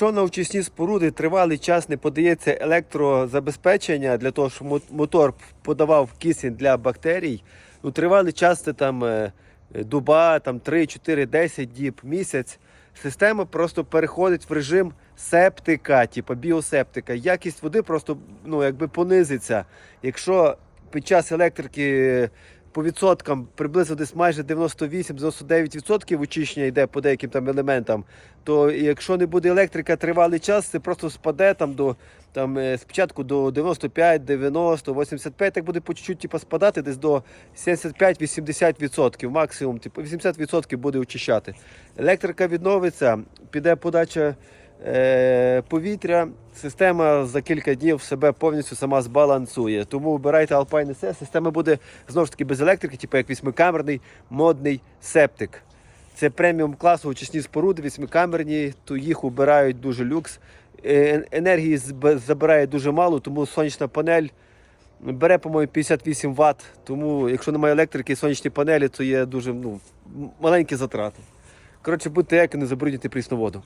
Якщо на очисні споруди тривалий час не подається електрозабезпечення для того, щоб мотор подавав кисень для бактерій, ну тривалий час це там е, дуба, там 3, 4, 10 діб, місяць. Система просто переходить в режим септика, типу біосептика. Якість води просто ну, якби понизиться. Якщо під час електрики по відсоткам приблизно десь майже 98-99% очищення йде по деяким там елементам, то якщо не буде електрика тривалий час, це просто спаде там до там, е, спочатку до 95, 90, 85, так буде по чуть-чуть типу, спадати десь до 75-80%, максимум, типу 80% буде очищати. Електрика відновиться, піде подача повітря, система за кілька днів себе повністю сама збалансує. Тому вибирайте Alpine SE, система буде знову ж таки без електрики, типу як вісьмикамерний модний септик. Це преміум класу очисні споруди, вісьмикамерні, то їх убирають дуже люкс. Е, Енергії забирає дуже мало, тому сонячна панель бере, по-моєму, 58 Вт. Тому, якщо немає електрики і сонячні панелі, то є дуже ну, маленькі затрати. Коротше, будьте еко, не забруднюйте прісну воду.